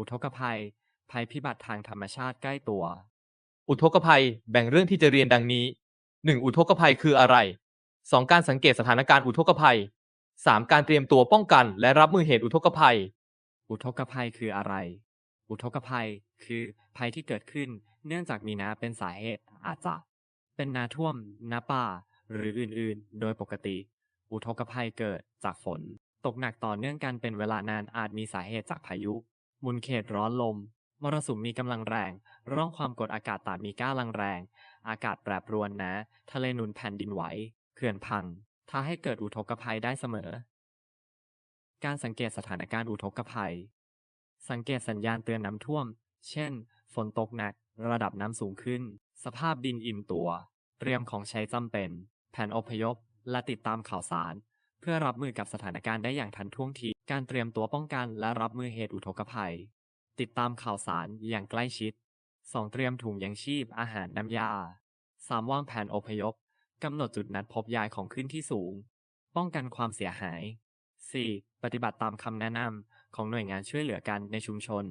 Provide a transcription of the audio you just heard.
อุทกภัย ภัยพิบัติทางธรรมชาติใกล้ตัว อุทกภัยแบ่งเรื่องที่จะเรียนดังนี้ 1. อุทกภัยคืออะไร 2. การสังเกตสถานการณ์อุทกภัย 3. การเตรียมตัวป้องกัน และรับมือเหตุอุทกภัย อุทกภัยคืออะไร อุทกภัยคือภัยที่เกิดขึ้น เนื่องจากมีน้ำเป็นสาเหตุอาจจะ เป็นนาท่วมน้ำป่า หรืออื่นๆ โดยปกติ อุทกภัยเกิดจากฝน ตกหนักต่อเนื่องกันเป็นเวลานานอาจมีสาเหตุจากพายุ มุนเขตร้อนลม มรสุมมีกำลังแรง ร่องความกดอากาศต่ำมีก้าลังแรง อากาศแปรปรวนนะ ทะเลหนุนแผ่นดินไหว เขื่อนพังท้าให้เกิดอุทกภัยได้เสมอ การสังเกตสถานการณ์อุทกภัย สังเกตสัญญาณเตือนน้ำท่วม เช่น ฝนตกหนัก ระดับน้ำสูงขึ้น สภาพดินอิ่มตัว เตรียมของใช้จำเป็น แผนอพยพ และติดตามข่าวสาร เพื่อรับมือกับสถานการณ์ได้อย่างทันท่วงที การเตรียมตัวป้องกันและรับมือเหตุอุทกภัย ติดตามข่าวสารอย่างใกล้ชิด 2. เตรียมถุงยังชีพ อาหารน้ำยา 3. วางแผนอพยพ กำหนดจุดนัดพบยายของขึ้นที่สูง ป้องกันความเสียหาย 4. ปฏิบัติตามคำแนะนำของหน่วยงานช่วยเหลือกันในชุมชน